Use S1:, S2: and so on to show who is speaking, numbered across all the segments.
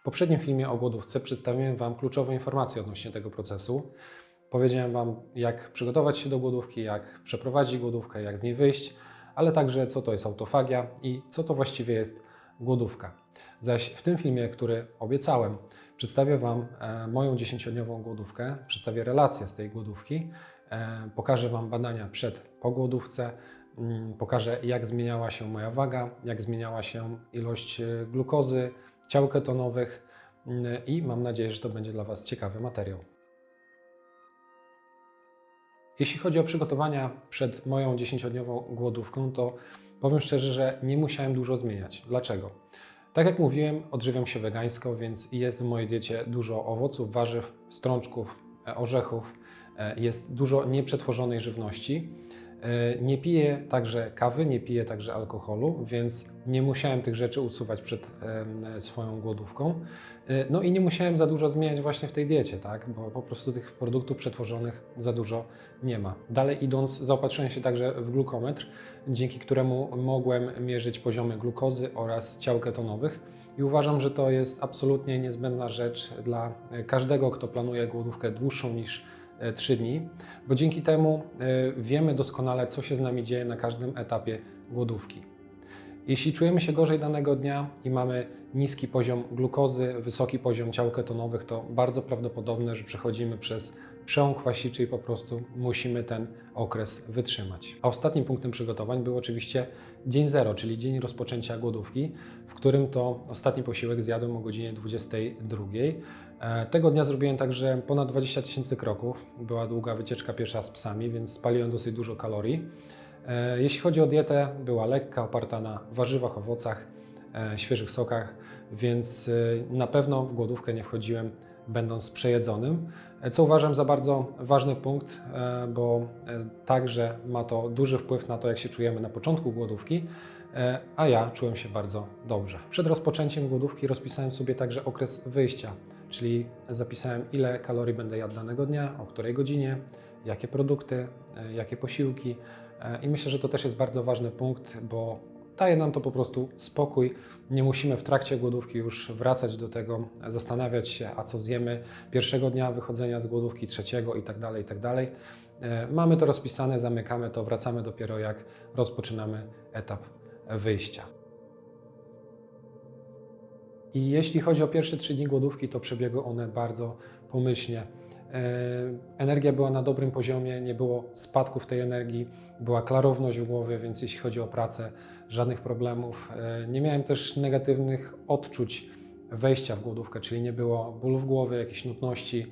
S1: W poprzednim filmie o głodówce przedstawiłem Wam kluczowe informacje odnośnie tego procesu. Powiedziałem Wam, jak przygotować się do głodówki, jak przeprowadzić głodówkę, jak z niej wyjść, ale także co to jest autofagia i co to właściwie jest głodówka. Zaś w tym filmie, który obiecałem, przedstawię Wam e, moją 10-dniową głodówkę, przedstawię relację z tej głodówki, e, pokażę Wam badania przed po głodówce, mm, pokażę jak zmieniała się moja waga, jak zmieniała się ilość e, glukozy, ciał ketonowych mm, i mam nadzieję, że to będzie dla Was ciekawy materiał. Jeśli chodzi o przygotowania przed moją 10-dniową głodówką, to powiem szczerze, że nie musiałem dużo zmieniać. Dlaczego? Tak jak mówiłem, odżywiam się wegańsko, więc jest w mojej diecie dużo owoców, warzyw, strączków, e, orzechów, e, jest dużo nieprzetworzonej żywności. E, Nie piję także kawy, nie piję także alkoholu, więc nie musiałem tych rzeczy usuwać przed swoją głodówką. E, No i nie musiałem za dużo zmieniać właśnie w tej diecie, tak? bo po prostu tych produktów przetworzonych za dużo nie ma. Dalej idąc, zaopatrzyłem się także w glukometr, dzięki któremu mogłem mierzyć poziomy glukozy oraz ciał ketonowych. I uważam, że to jest absolutnie niezbędna rzecz dla każdego, kto planuje głodówkę dłuższą niż 3 dni, bo dzięki temu e, wiemy doskonale, co się z nami dzieje na każdym etapie głodówki. Jeśli czujemy się gorzej danego dnia i mamy niski poziom glukozy, wysoki poziom ciał ketonowych, to bardzo prawdopodobne, że przechodzimy przez przełom kwasiczy i po prostu musimy ten okres wytrzymać. A ostatnim punktem przygotowań był oczywiście dzień zero, czyli dzień rozpoczęcia głodówki, w którym to ostatni posiłek zjadłem o godzinie 22. E, Tego dnia zrobiłem także ponad 20 tysięcy kroków. Była długa wycieczka piesza z psami, więc spaliłem dosyć dużo kalorii. E, Jeśli chodzi o dietę, była lekka, oparta na warzywach, owocach, e, świeżych sokach, więc na pewno w głodówkę nie wchodziłem będąc przejedzonym, co uważam za bardzo ważny punkt, bo także ma to duży wpływ na to, jak się czujemy na początku głodówki, a ja czułem się bardzo dobrze. Przed rozpoczęciem głodówki rozpisałem sobie także okres wyjścia, czyli zapisałem ile kalorii będę jadł danego dnia, o której godzinie, jakie produkty, e, jakie posiłki. E, I myślę, że to też jest bardzo ważny punkt, bo daje nam to po prostu spokój. Nie musimy w trakcie głodówki już wracać do tego, zastanawiać się, a co zjemy pierwszego dnia wychodzenia z głodówki, trzeciego i tak dalej, i tak dalej. E, Mamy to rozpisane, zamykamy to, wracamy dopiero jak rozpoczynamy etap wyjścia. I jeśli chodzi o pierwsze trzy dni głodówki, to przebiegły one bardzo pomyślnie. E, Energia była na dobrym poziomie, nie było spadków tej energii, była klarowność w głowie, więc jeśli chodzi o pracę, żadnych problemów. E, Nie miałem też negatywnych odczuć wejścia w głodówkę, czyli nie było bólu w głowie, jakiejś nudności.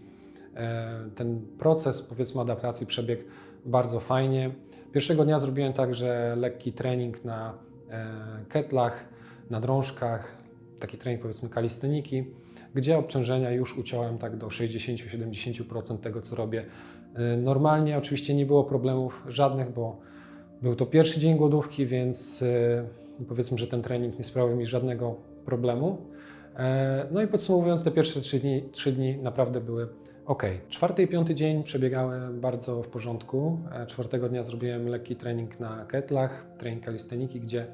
S1: E, Ten proces, powiedzmy, adaptacji przebiegł bardzo fajnie. Pierwszego dnia zrobiłem także lekki trening na ketlach, na drążkach, taki trening powiedzmy kalisteniki, gdzie obciążenia już uciąłem tak do 60-70% tego, co robię e, normalnie. Oczywiście nie było problemów żadnych, bo był to pierwszy dzień głodówki, więc e, powiedzmy, że ten trening nie sprawił mi żadnego problemu. E, No i podsumowując, te pierwsze trzy dni, trzy dni naprawdę były ok. Czwarty i piąty dzień przebiegały bardzo w porządku. E, Czwartego dnia zrobiłem lekki trening na ketlach, trening kalisteniki, gdzie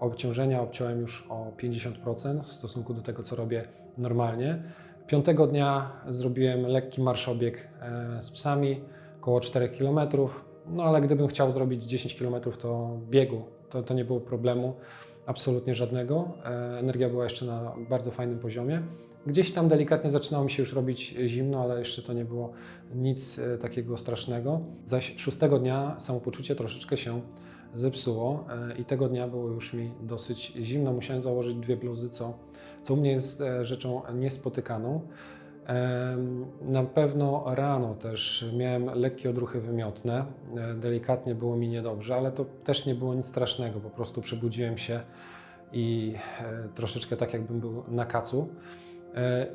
S1: obciążenia obciąłem już o 50% w stosunku do tego, co robię normalnie. Piątego dnia zrobiłem lekki marszobieg e, z psami, około 4 km. No ale gdybym chciał zrobić 10 km, to biegu, to, to nie było problemu absolutnie żadnego. E, Energia była jeszcze na bardzo fajnym poziomie. Gdzieś tam delikatnie zaczynało mi się już robić zimno, ale jeszcze to nie było nic e, takiego strasznego. Zaś szóstego dnia samopoczucie troszeczkę się zepsuło e, i tego dnia było już mi dosyć zimno. Musiałem założyć dwie bluzy, co, co u mnie jest e, rzeczą niespotykaną. Na pewno rano też miałem lekkie odruchy wymiotne. E, Delikatnie było mi niedobrze, ale to też nie było nic strasznego. Po prostu przebudziłem się i troszeczkę tak, jakbym był na kacu.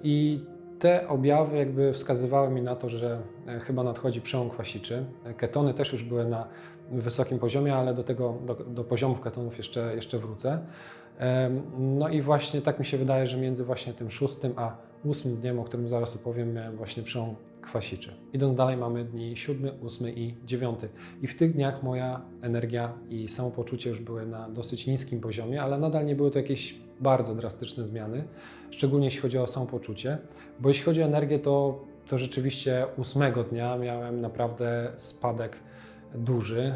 S1: I te objawy jakby wskazywały mi na to, że chyba nadchodzi przełom kwasiczy. Ketony też już były na wysokim poziomie, ale do tego, do, do poziomów ketonów jeszcze, jeszcze wrócę. No i właśnie tak mi się wydaje, że między właśnie tym szóstym a ósmym dniem, o którym zaraz opowiem, miałem właśnie przełom kwasiczy. Idąc dalej mamy dni 7, 8 i 9. I w tych dniach moja energia i samopoczucie już były na dosyć niskim poziomie, ale nadal nie były to jakieś bardzo drastyczne zmiany, szczególnie jeśli chodzi o samopoczucie, bo jeśli chodzi o energię, to, to rzeczywiście ósmego dnia miałem naprawdę spadek duży.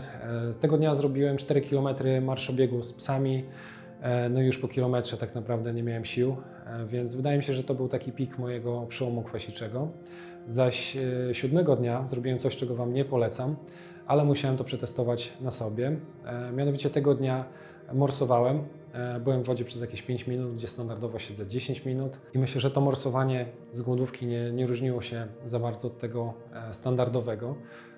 S1: E, Z tego dnia zrobiłem 4 km marszobiegu z psami, e, no już po kilometrze tak naprawdę nie miałem sił, e, więc wydaje mi się, że to był taki pik mojego przełomu kwasiczego. Zaś siódmego dnia zrobiłem coś, czego Wam nie polecam, ale musiałem to przetestować na sobie. Mianowicie tego dnia morsowałem. Byłem w wodzie przez jakieś 5 minut, gdzie standardowo siedzę 10 minut i myślę, że to morsowanie z głodówki nie, nie różniło się za bardzo od tego standardowego.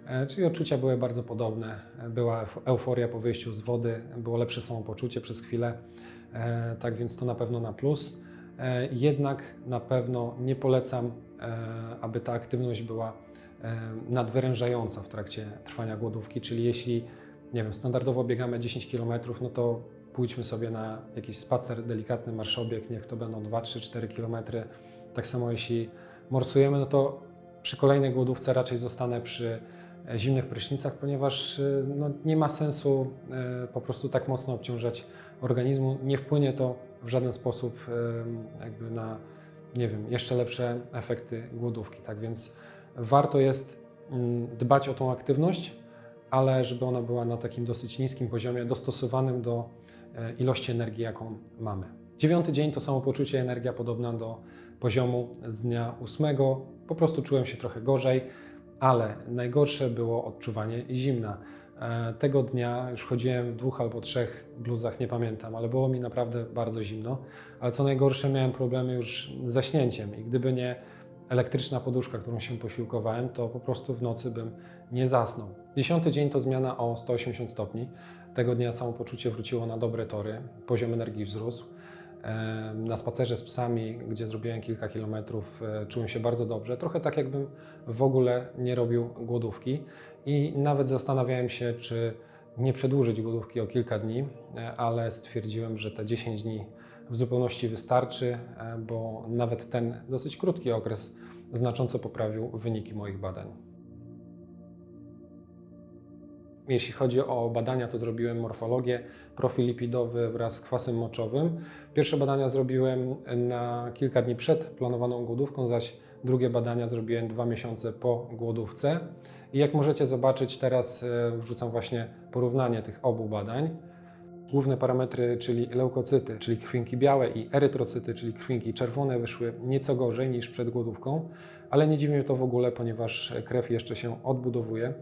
S1: E, Czyli odczucia były bardzo podobne. E, Była euf- euforia po wyjściu z wody, było lepsze samopoczucie przez chwilę, E, tak więc to na pewno na plus. Jednak na pewno nie polecam, aby ta aktywność była nadwyrężająca w trakcie trwania głodówki, czyli jeśli nie wiem, standardowo biegamy 10 km, no to pójdźmy sobie na jakiś spacer, delikatny marszobieg, niech to będą 2, 3, 4 km. Tak samo jeśli morsujemy, no to przy kolejnej głodówce raczej zostanę przy zimnych prysznicach, ponieważ e, no, nie ma sensu e, po prostu tak mocno obciążać organizmu. Nie wpłynie to w żaden sposób e, jakby na, nie wiem, jeszcze lepsze efekty głodówki. Tak więc warto jest mm, dbać o tą aktywność, ale żeby ona była na takim dosyć niskim poziomie, dostosowanym do e, ilości energii, jaką mamy. Dziewiąty dzień to samopoczucie, energia podobna do poziomu z dnia ósmego. Po prostu czułem się trochę gorzej, ale najgorsze było odczuwanie zimna. E, Tego dnia już chodziłem w dwóch albo trzech bluzach, nie pamiętam, ale było mi naprawdę bardzo zimno. Ale co najgorsze, miałem problemy już z zaśnięciem i gdyby nie elektryczna poduszka, którą się posiłkowałem, to po prostu w nocy bym nie zasnął. Dziesiąty dzień to zmiana o 180 stopni. Tego dnia samopoczucie wróciło na dobre tory, poziom energii wzrósł. Na spacerze z psami, gdzie zrobiłem kilka kilometrów, e, czułem się bardzo dobrze. Trochę tak, jakbym w ogóle nie robił głodówki i nawet zastanawiałem się, czy nie przedłużyć głodówki o kilka dni, e, ale stwierdziłem, że te 10 dni w zupełności wystarczy, e, bo nawet ten dosyć krótki okres znacząco poprawił wyniki moich badań. Jeśli chodzi o badania, to zrobiłem morfologię, profil lipidowy wraz z kwasem moczowym. Pierwsze badania zrobiłem na kilka dni przed planowaną głodówką, zaś drugie badania zrobiłem dwa miesiące po głodówce. I jak możecie zobaczyć, teraz e, wrzucam właśnie porównanie tych obu badań. Główne parametry, czyli leukocyty, czyli krwinki białe i erytrocyty, czyli krwinki czerwone, wyszły nieco gorzej niż przed głodówką, ale nie dziwi to w ogóle, ponieważ krew jeszcze się odbudowuje.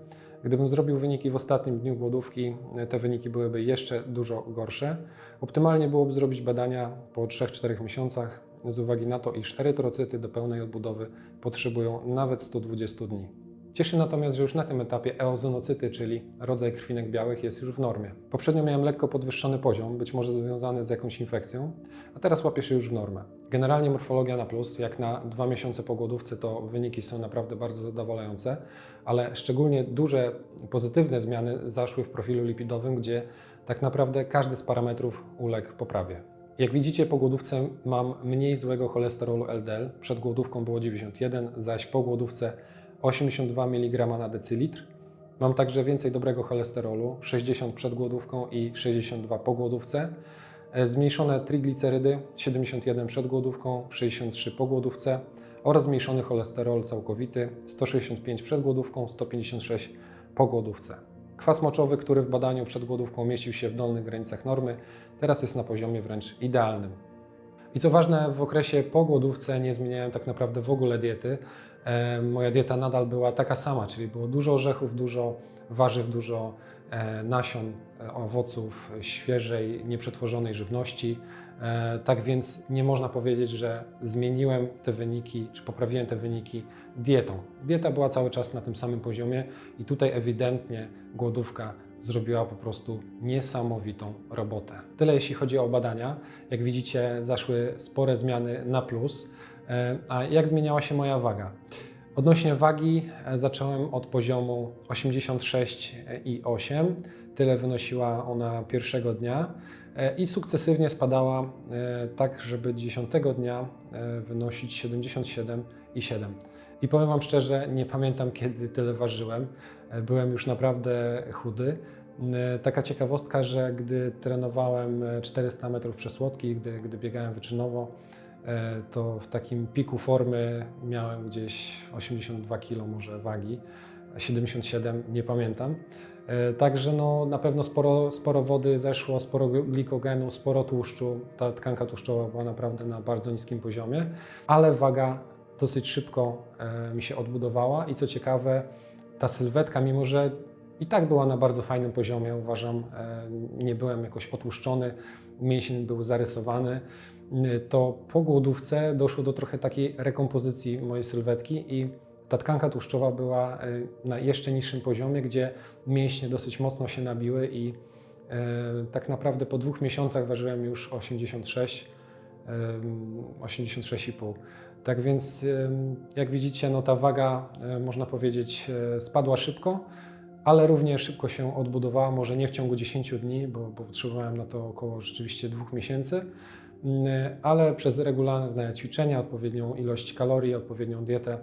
S1: Gdybym zrobił wyniki w ostatnim dniu głodówki, te wyniki byłyby jeszcze dużo gorsze. Optymalnie byłoby zrobić badania po 3-4 miesiącach, z uwagi na to, iż erytrocyty do pełnej odbudowy potrzebują nawet 120 dni. Cieszy natomiast, że już na tym etapie eozonocyty, czyli rodzaj krwinek białych, jest już w normie. Poprzednio miałem lekko podwyższony poziom, być może związany z jakąś infekcją, a teraz łapie się już w normę. Generalnie morfologia na plus, jak na dwa miesiące po głodówce, to wyniki są naprawdę bardzo zadowalające, ale szczególnie duże pozytywne zmiany zaszły w profilu lipidowym, gdzie tak naprawdę każdy z parametrów uległ poprawie. Jak widzicie, po głodówce mam mniej złego cholesterolu LDL. Przed głodówką było 91, zaś po głodówce 82 mg na decylitr. Mam także więcej dobrego cholesterolu, 60 przed głodówką i 62 po głodówce. E, Zmniejszone triglicerydy, 71 przed głodówką, 63 po głodówce oraz zmniejszony cholesterol całkowity, 165 przed głodówką, 156 po głodówce. Kwas moczowy, który w badaniu przed głodówką mieścił się w dolnych granicach normy, teraz jest na poziomie wręcz idealnym. I co ważne, w okresie po głodówce nie zmieniałem tak naprawdę w ogóle diety. E, Moja dieta nadal była taka sama, czyli było dużo orzechów, dużo warzyw, dużo nasion, e, owoców, świeżej, nieprzetworzonej żywności. E, Tak więc nie można powiedzieć, że zmieniłem te wyniki, czy poprawiłem te wyniki dietą. Dieta była cały czas na tym samym poziomie i tutaj ewidentnie głodówka zrobiła po prostu niesamowitą robotę. Tyle jeśli chodzi o badania. Jak widzicie, zaszły spore zmiany na plus. E, A jak zmieniała się moja waga? Odnośnie wagi e, zacząłem od poziomu 86,8. Tyle wynosiła ona pierwszego dnia e, i sukcesywnie spadała e, tak, żeby 10 dnia wynosić 77,7. I powiem Wam szczerze, nie pamiętam kiedy tyle ważyłem. Byłem już naprawdę chudy. Taka ciekawostka, że gdy trenowałem e, 400 metrów przesłodkich, gdy, gdy biegałem wyczynowo, to w takim piku formy miałem gdzieś 82 kg może wagi, 77 nie pamiętam. E, Także no, na pewno sporo, sporo wody zeszło, sporo glikogenu, sporo tłuszczu. Ta tkanka tłuszczowa była naprawdę na bardzo niskim poziomie, ale waga dosyć szybko e, mi się odbudowała i co ciekawe, ta sylwetka, mimo że i tak była na bardzo fajnym poziomie, uważam, e, nie byłem jakoś otłuszczony, mięsień był zarysowany, y, to po głodówce doszło do trochę takiej rekompozycji mojej sylwetki i ta tkanka tłuszczowa była y, na jeszcze niższym poziomie, gdzie mięśnie dosyć mocno się nabiły i e, tak naprawdę po dwóch miesiącach ważyłem już 86, em, 86,5. Tak więc jak widzicie, no ta waga e, można powiedzieć e, spadła szybko, ale równie szybko się odbudowała, może nie w ciągu 10 dni, bo, bo potrzebowałem na to około rzeczywiście dwóch miesięcy, Mm, ale przez regularne ćwiczenia, odpowiednią ilość kalorii, odpowiednią dietę,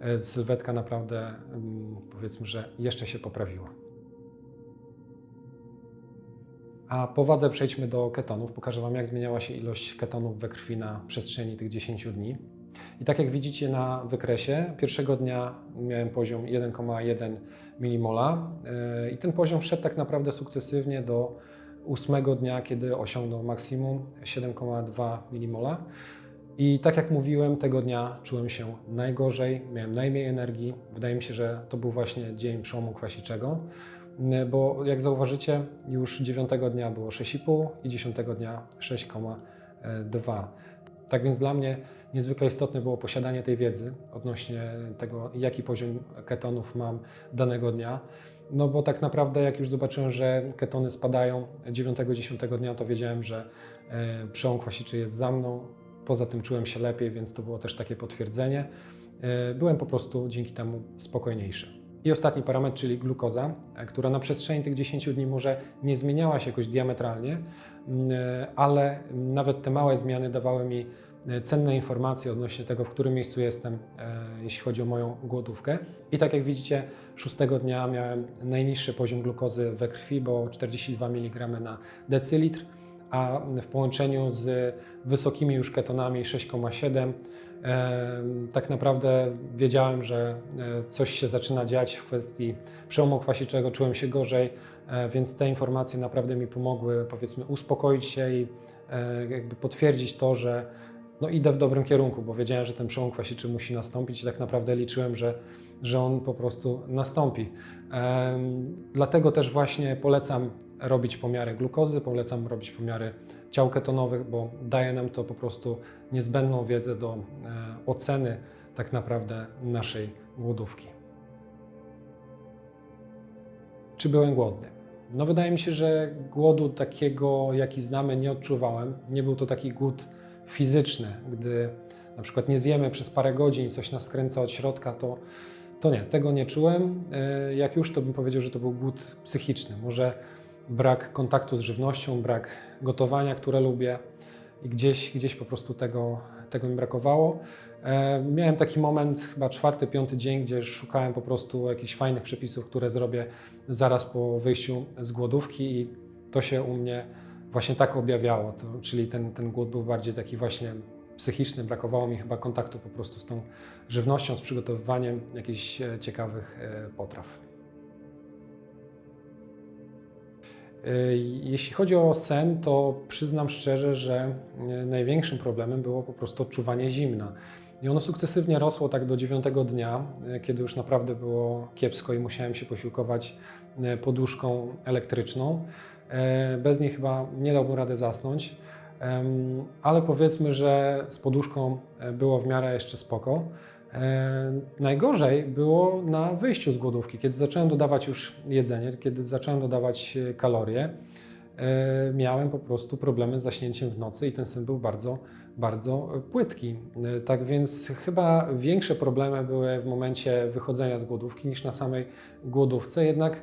S1: e, sylwetka naprawdę mm, powiedzmy, że jeszcze się poprawiła. A po wadze przejdźmy do ketonów. Pokażę Wam, jak zmieniała się ilość ketonów we krwi na przestrzeni tych 10 dni. I tak jak widzicie na wykresie, pierwszego dnia miałem poziom 1,1 mmol yy, i ten poziom szedł tak naprawdę sukcesywnie do ósmego dnia, kiedy osiągnął maksimum 7,2 mmol. I tak jak mówiłem, tego dnia czułem się najgorzej, miałem najmniej energii. Wydaje mi się, że to był właśnie dzień przełomu kwasiczego, yy, bo jak zauważycie, już 9 dnia było 6,5 i 10 dnia 6,2. Tak więc dla mnie niezwykle istotne było posiadanie tej wiedzy odnośnie tego, jaki poziom ketonów mam danego dnia. No bo tak naprawdę, jak już zobaczyłem, że ketony spadają 9-10 dnia, to wiedziałem, że e, przełom kwasiczy jest za mną. Poza tym czułem się lepiej, więc to było też takie potwierdzenie. E, Byłem po prostu dzięki temu spokojniejszy. I ostatni parametr, czyli glukoza, e, która na przestrzeni tych 10 dni może nie zmieniała się jakoś diametralnie, ale nawet te małe zmiany dawały mi cenne informacje odnośnie tego, w którym miejscu jestem, e, jeśli chodzi o moją głodówkę. I tak jak widzicie, szóstego dnia miałem najniższy poziom glukozy we krwi, bo 42 mg na decylitr, a w połączeniu z wysokimi już ketonami 6,7 e, tak naprawdę wiedziałem, że e, coś się zaczyna dziać w kwestii przełomu kwasiczego, czułem się gorzej, więc te informacje naprawdę mi pomogły powiedzmy uspokoić się i jakby potwierdzić to, że no idę w dobrym kierunku, bo wiedziałem, że ten przełom kwasiczy musi nastąpić i tak naprawdę liczyłem, że, że on po prostu nastąpi. Dlatego też właśnie polecam robić pomiary glukozy, polecam robić pomiary ciał ketonowych, bo daje nam to po prostu niezbędną wiedzę do e, oceny tak naprawdę naszej głodówki. Czy byłem głodny? No wydaje mi się, że głodu takiego, jaki znamy, nie odczuwałem. Nie był to taki głód fizyczny, gdy na przykład nie zjemy przez parę godzin coś nas skręca od środka, to, to nie, tego nie czułem. E, Jak już, to bym powiedział, że to był głód psychiczny. Może brak kontaktu z żywnością, brak gotowania, które lubię i gdzieś, gdzieś po prostu tego, tego mi brakowało. E, Miałem taki moment, chyba czwarty, piąty dzień, gdzie szukałem po prostu jakichś fajnych przepisów, które zrobię zaraz po wyjściu z głodówki i to się u mnie właśnie tak objawiało, to, czyli ten, ten głód był bardziej taki właśnie psychiczny, brakowało mi chyba kontaktu po prostu z tą żywnością, z przygotowywaniem jakichś e, ciekawych e, potraw. E, Jeśli chodzi o sen, to przyznam szczerze, że największym problemem było po prostu odczuwanie zimna. I ono sukcesywnie rosło tak do dziewiątego dnia, kiedy już naprawdę było kiepsko i musiałem się posiłkować poduszką elektryczną. E, Bez niej chyba nie dałbym rady zasnąć, ale powiedzmy, że z poduszką e, było w miarę jeszcze spoko. E, Najgorzej było na wyjściu z głodówki, kiedy zacząłem dodawać już jedzenie, kiedy zacząłem dodawać kalorie. Miałem po prostu problemy z zaśnięciem w nocy i ten sen był bardzo, bardzo płytki. Tak więc chyba większe problemy były w momencie wychodzenia z głodówki niż na samej głodówce. Jednak,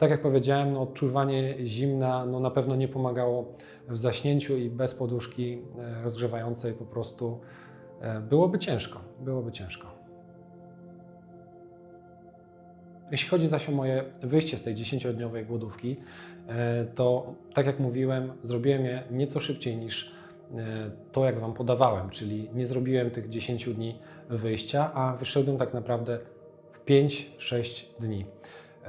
S1: tak jak powiedziałem, no, odczuwanie zimna no, na pewno nie pomagało w zaśnięciu i bez poduszki e, rozgrzewającej po prostu e, byłoby ciężko. Byłoby ciężko. Jeśli chodzi zaś o moje wyjście z tej 10-dniowej głodówki, e, to tak jak mówiłem, zrobiłem je nieco szybciej niż to, jak Wam podawałem, czyli nie zrobiłem tych 10 dni wyjścia, a wyszedłem tak naprawdę w 5-6 dni.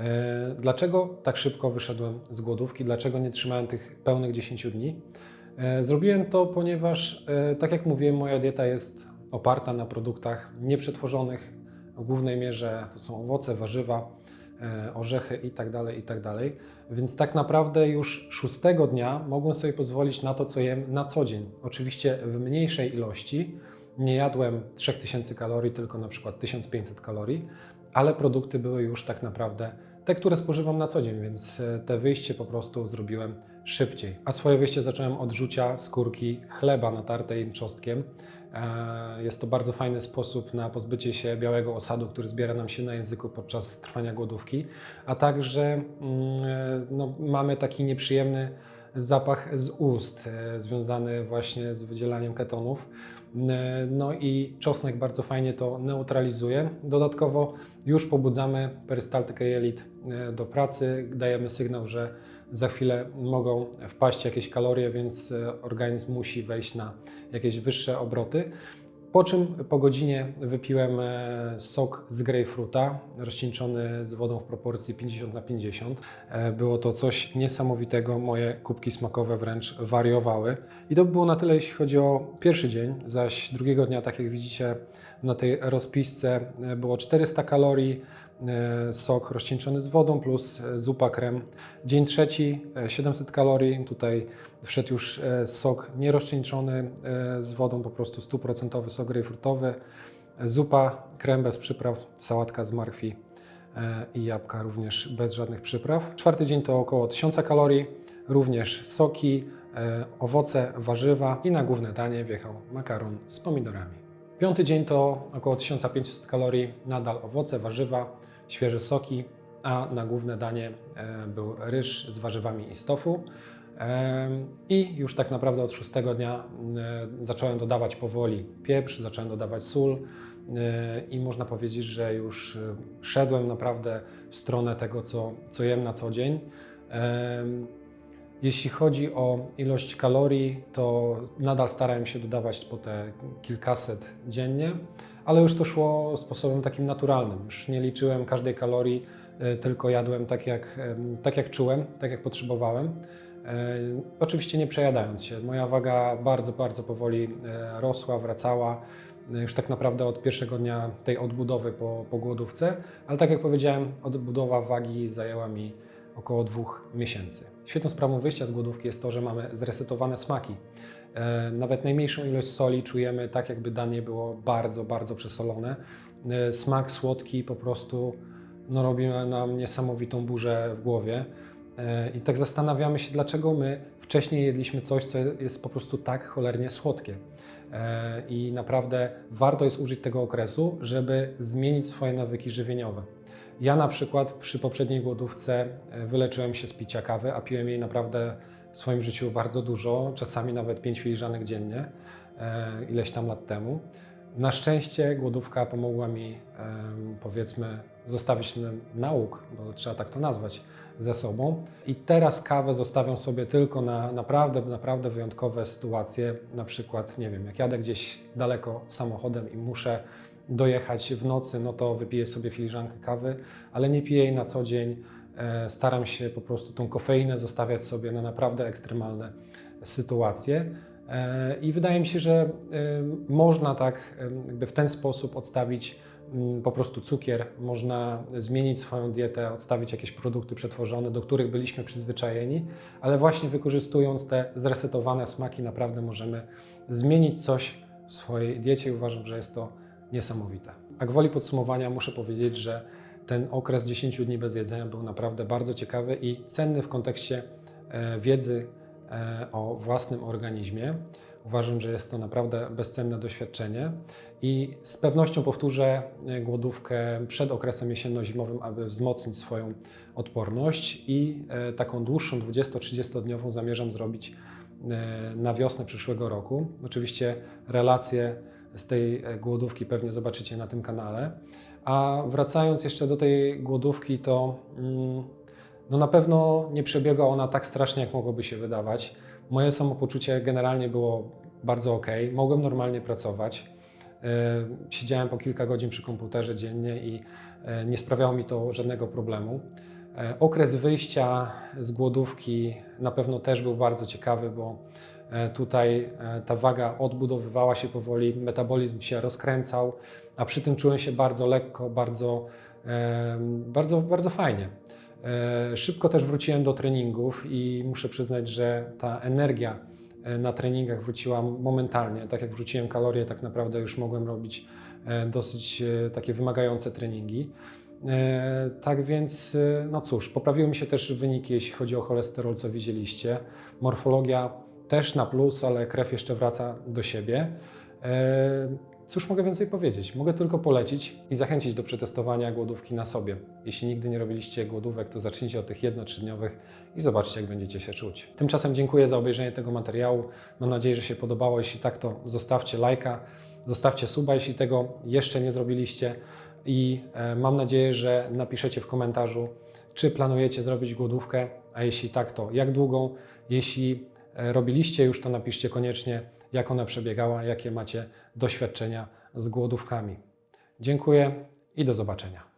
S1: E, Dlaczego tak szybko wyszedłem z głodówki? Dlaczego nie trzymałem tych pełnych 10 dni? E, Zrobiłem to, ponieważ, e, tak jak mówiłem, moja dieta jest oparta na produktach nieprzetworzonych. W głównej mierze to są owoce, warzywa, orzechy itd., itd. Więc tak naprawdę już szóstego dnia mogłem sobie pozwolić na to, co jem na co dzień. Oczywiście w mniejszej ilości. Nie jadłem 3000 kalorii, tylko na przykład 1500 kalorii, ale produkty były już tak naprawdę te, które spożywam na co dzień, więc e, te wyjście po prostu zrobiłem szybciej. A swoje wyjście zacząłem od rzucia skórki chleba natartej czosnkiem. E, Jest to bardzo fajny sposób na pozbycie się białego osadu, który zbiera nam się na języku podczas trwania głodówki, a także mm, e, no, mamy taki nieprzyjemny zapach z ust, związany właśnie z wydzielaniem ketonów. E, No i czosnek bardzo fajnie to neutralizuje. Dodatkowo już pobudzamy perystaltykę jelit e, do pracy, dajemy sygnał, że za chwilę mogą wpaść jakieś kalorie, więc e, organizm musi wejść na jakieś wyższe obroty. Po czym po godzinie wypiłem e, sok z grejpfruta, rozcieńczony z wodą w proporcji 50 na 50. E, Było to coś niesamowitego, moje kubki smakowe wręcz wariowały. I to by było na tyle, jeśli chodzi o pierwszy dzień, zaś drugiego dnia, tak jak widzicie na tej rozpisce, e, było 400 kalorii, sok rozcieńczony z wodą plus e, zupa krem. Dzień trzeci e, 700 kalorii, tutaj wszedł już e, sok nierozcieńczony e, z wodą, po prostu stuprocentowy sok grejpfrutowy, e, zupa krem bez przypraw, sałatka z marchwi e, i jabłka również bez żadnych przypraw. Czwarty dzień to około 1000 kalorii, również soki, e, owoce, warzywa i na główne danie wjechał makaron z pomidorami. Piąty dzień to około 1500 kalorii, nadal owoce, warzywa, świeże soki, a na główne danie e, był ryż z warzywami i z tofu. Em, I już tak naprawdę od szóstego dnia e, zacząłem dodawać powoli pieprz, zacząłem dodawać sól e, i można powiedzieć, że już szedłem naprawdę w stronę tego, co, co jem na co dzień. Jeśli chodzi o ilość kalorii, to nadal starałem się dodawać po te kilkaset dziennie, ale już to szło sposobem takim naturalnym. Już nie liczyłem każdej kalorii, e, tylko jadłem tak jak, tak jak czułem, tak jak potrzebowałem. E, Oczywiście nie przejadając się. Moja waga bardzo, bardzo powoli e, rosła, wracała. Już tak naprawdę od pierwszego dnia tej odbudowy po, po głodówce, ale tak jak powiedziałem, odbudowa wagi zajęła mi około dwóch miesięcy. Świetną sprawą wyjścia z głodówki jest to, że mamy zresetowane smaki. E, Nawet najmniejszą ilość soli czujemy tak, jakby danie było bardzo, bardzo przesolone. E, Smak słodki po prostu no, robi nam niesamowitą burzę w głowie. E, I tak zastanawiamy się, dlaczego my wcześniej jedliśmy coś, co jest po prostu tak cholernie słodkie. I naprawdę warto jest użyć tego okresu, żeby zmienić swoje nawyki żywieniowe. Ja na przykład przy poprzedniej głodówce wyleczyłem się z picia kawy, a piłem jej naprawdę w swoim życiu bardzo dużo, czasami nawet 5 filiżanek dziennie, e, ileś tam lat temu. Na szczęście głodówka pomogła mi, powiedzmy, zostawić ten nauk, bo trzeba tak to nazwać, ze sobą. I teraz kawę zostawiam sobie tylko na naprawdę, naprawdę wyjątkowe sytuacje. Na przykład, nie wiem, jak jadę gdzieś daleko samochodem i muszę dojechać w nocy, no to wypiję sobie filiżankę kawy, ale nie piję jej na co dzień. E, Staram się po prostu tą kofeinę zostawiać sobie na naprawdę ekstremalne sytuacje. E, I wydaje mi się, że e, można tak jakby w ten sposób odstawić mm, po prostu cukier, można zmienić swoją dietę, odstawić jakieś produkty przetworzone, do których byliśmy przyzwyczajeni, ale właśnie wykorzystując te zresetowane smaki, naprawdę możemy zmienić coś w swojej diecie i uważam, że jest to niesamowite. A gwoli podsumowania muszę powiedzieć, że ten okres 10 dni bez jedzenia był naprawdę bardzo ciekawy i cenny w kontekście e, wiedzy e, o własnym organizmie. Uważam, że jest to naprawdę bezcenne doświadczenie i z pewnością powtórzę e, głodówkę przed okresem jesienno-zimowym, aby wzmocnić swoją odporność i taką dłuższą 20-30 dniową zamierzam zrobić na wiosnę przyszłego roku. Oczywiście relacje z tej głodówki pewnie zobaczycie na tym kanale, A wracając jeszcze do tej głodówki, to mm, no na pewno nie przebiegła ona tak strasznie, jak mogłoby się wydawać. Moje samopoczucie generalnie było bardzo ok. Mogłem normalnie pracować. E, Siedziałem po kilka godzin przy komputerze dziennie i e, nie sprawiało mi to żadnego problemu. E, Okres wyjścia z głodówki na pewno też był bardzo ciekawy, bo tutaj e, ta waga odbudowywała się powoli, metabolizm się rozkręcał, a przy tym czułem się bardzo lekko, bardzo, e, bardzo, bardzo fajnie. E, Szybko też wróciłem do treningów i muszę przyznać, że ta energia e, na treningach wróciła momentalnie. Tak jak wrzuciłem kalorie, tak naprawdę już mogłem robić e, dosyć e, takie wymagające treningi. E, Tak więc, e, no cóż, poprawiły mi się też wyniki, jeśli chodzi o cholesterol, co widzieliście. Morfologia też na plus, ale krew jeszcze wraca do siebie. E, Cóż mogę więcej powiedzieć? Mogę tylko polecić i zachęcić do przetestowania głodówki na sobie. Jeśli nigdy nie robiliście głodówek, to zacznijcie od tych jedno-trzydniowych i zobaczcie, jak będziecie się czuć. Tymczasem dziękuję za obejrzenie tego materiału. Mam nadzieję, że się podobało. Jeśli tak, to zostawcie lajka, zostawcie suba, jeśli tego jeszcze nie zrobiliście. I e, mam nadzieję, że napiszecie w komentarzu, czy planujecie zrobić głodówkę, a jeśli tak, to jak długą. Jeśli robiliście już, to napiszcie koniecznie, jak ona przebiegała, jakie macie doświadczenia z głodówkami. Dziękuję i do zobaczenia.